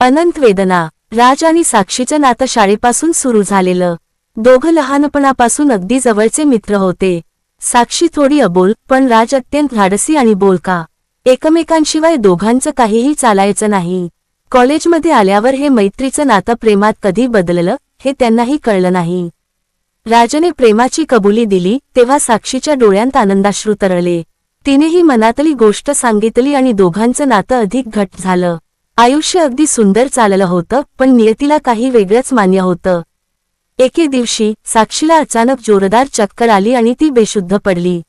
अनंत वेदना राज आणि साक्षीचं नातं शाळेपासून सुरू झालेलं. दोघं लहानपणापासून अगदी जवळचे मित्र होते. साक्षी थोडी अबोल पण राज अत्यंत धाडसी आणि बोलका. एकमेकांशिवाय दोघांचं काहीही चालायचं नाही. कॉलेजमध्ये आल्यावर हे मैत्रीचं नातं प्रेमात कधी बदललं हे त्यांनाही कळलं नाही. राजने प्रेमाची कबुली दिली तेव्हा साक्षीच्या डोळ्यांत आनंदाश्रू तरळले. तिनेही मनातली गोष्ट सांगितली आणि दोघांचं नातं अधिक घट झालं. आयुष्य अगदी सुंदर चाललं होतं पण नियतीला काही वेगळंच मान्य होतं. एके दिवशी साक्षीला अचानक जोरदार चक्कर आली आणि ती बेशुद्ध पडली.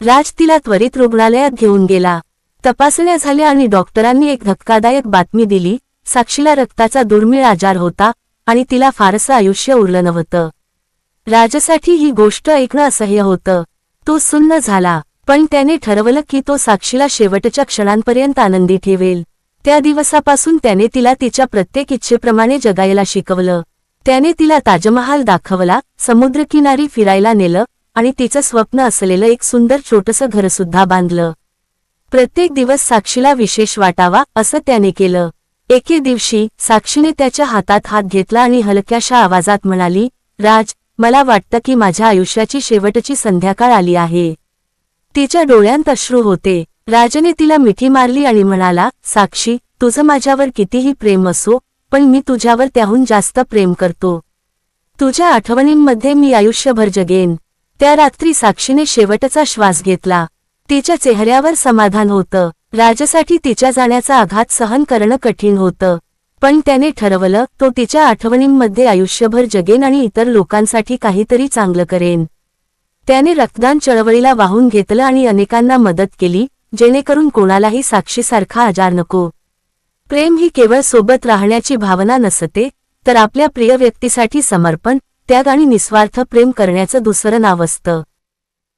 राज तिला त्वरित रुग्णालयात घेऊन गेला. तपासण्या झाल्या आणि डॉक्टरांनी एक धक्कादायक बातमी दिली साक्षीला रक्ताचा दुर्मिळ आजार होता आणि तिला फारसं आयुष्य उरलं नव्हतं. राजसाठी ही गोष्ट ऐकणं असह्य होतं. तो सुन्न झाला पण त्याने ठरवलं की तो साक्षीला शेवटच्या क्षणांपर्यंत आनंदी ठेवेल. त्या दिवसापासून त्याने तिला तिच्या प्रत्येक इच्छेप्रमाणे जगायला शिकवलं. त्याने तिला ताजमहाल दाखवला समुद्रकिनारी फिरायला नेलं आणि तिचं स्वप्न असलेलं एक सुंदर छोटसं घरसुद्धा बांधलं. प्रत्येक दिवस साक्षीला विशेष वाटावा असं त्याने केलं. एके दिवशी साक्षीने त्याच्या हातात हात घेतला आणि हलक्याशा आवाजात म्हणाली राज मला वाटतं की माझ्या आयुष्याची शेवटची संध्याकाळ आली आहे. तिच्या डोळ्यांत अश्रू होते. राजने तिला मिठी मारली आणि म्हणाला साक्षी तुझं माझ्यावर कितीही प्रेम असो पण मी तुझ्यावर त्याहून जास्त प्रेम करतो. तुझ्या आठवणींमध्ये मी आयुष्यभर जगेन. त्या रात्री साक्षीने शेवटचा श्वास घेतला. तिच्या चेहऱ्यावर समाधान होतं. राजसाठी तिच्या जाण्याचा आघात सहन करणं कठीण होतं. पण त्याने ठरवलं तो तिच्या आठवणींमध्ये आयुष्यभर जगेन आणि इतर लोकांसाठी काहीतरी चांगलं करेन. त्याने रक्तदान चळवळीला वाहून घेतलं आणि अनेकांना मदत केली जेणेकरून कोणालाही साक्षीसारखा आजार नको. प्रेम ही केवळ सोबत राहण्याची भावना नसते तर आपल्या प्रिय व्यक्तीसाठी समर्पण त्याग आणि निस्वार्थ प्रेम करण्याचं दुसरं नाव असतं.